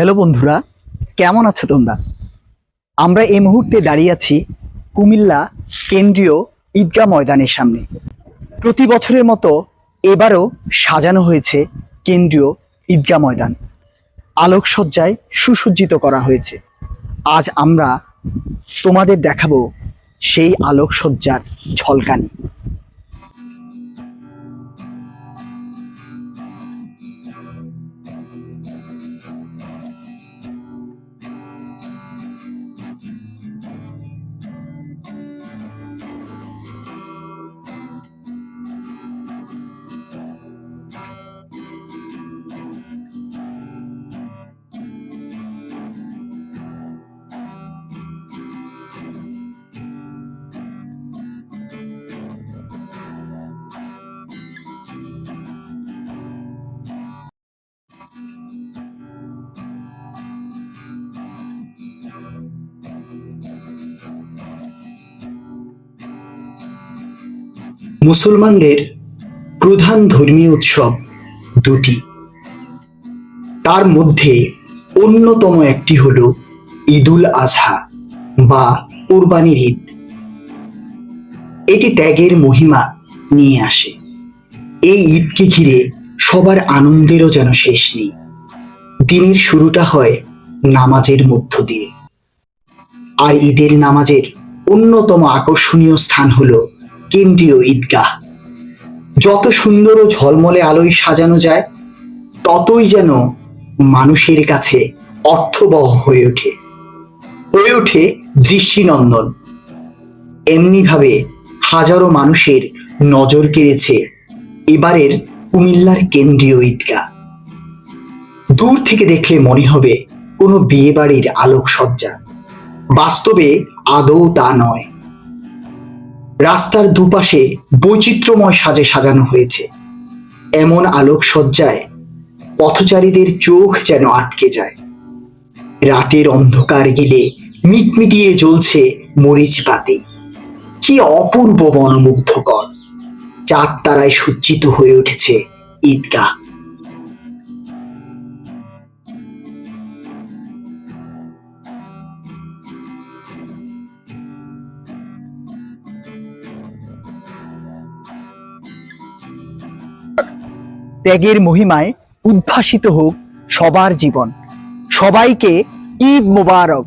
Hello বন্ধুরা, কেমন আছো তোমরা? আমরা এই মুহূর্তে দাঁড়িয়ে আছি কুমিল্লা কেন্দ্রীয় ঈদগাহ ময়দানের সামনে। প্রতি বছরের মতো এবারও সাজানো হয়েছে কেন্দ্রীয় ঈদগাহ ময়দান। আলোকসজ্জায় সুসজ্জিত করা হয়েছে। আজ আমরা তোমাদের দেখাবো সেই আলোকসজ্জার ঝলকানি। মুসলমানদের প্রধান ধর্মীয় উৎসব দুটি। তার মধ্যে অন্যতম একটি হল ঈদুল আজহা বা কোরবানির ঈদ। এটি ত্যাগের মহিমা নিয়ে আসে। এই ঈদকে ঘিরে সবার আনন্দেরও যেন শেষ নেই। দিনের শুরুটা হয় নামাজের মধ্য দিয়ে। আর ঈদের নামাজের অন্যতম আকর্ষণীয় স্থান হলো কেন্দ্রীয় ঈদগাহ। যত সুন্দর ও ঝলমলে আলোয় সাজানো যায়, ততই যেন মানুষের কাছে অর্থবহ হয়ে ওঠে। হয়ে ওঠে দৃষ্টিনন্দন। এমনিভাবে হাজারো মানুষের নজর কেড়েছে এবারের কুমিল্লার কেন্দ্রীয় ঈদগাহ। দূর থেকে দেখলে মনে হবে কোনো বিয়েবাড়ির আলোকসজ্জা। বাস্তবে আদৌ তা নয়। রাস্তার দুপাশে বৈচিত্র্যময় সাজে সাজানো হয়েছে। এমন আলোকসজ্জায় পথচারীদের চোখ যেন আটকে যায়। রাতের অন্ধকার গিলে মিটমিটিয়ে জ্বলছে মরিচ পাতি কি অপূর্ব মনোমুগ্ধকর। চাঁদ তারায় সজ্জিত হয়ে উঠেছে ঈদগাহ। ত্যাগের মহিমায় উদ্ভাসিত হোক সবার জীবন। সবাইকে ঈদ মোবারক।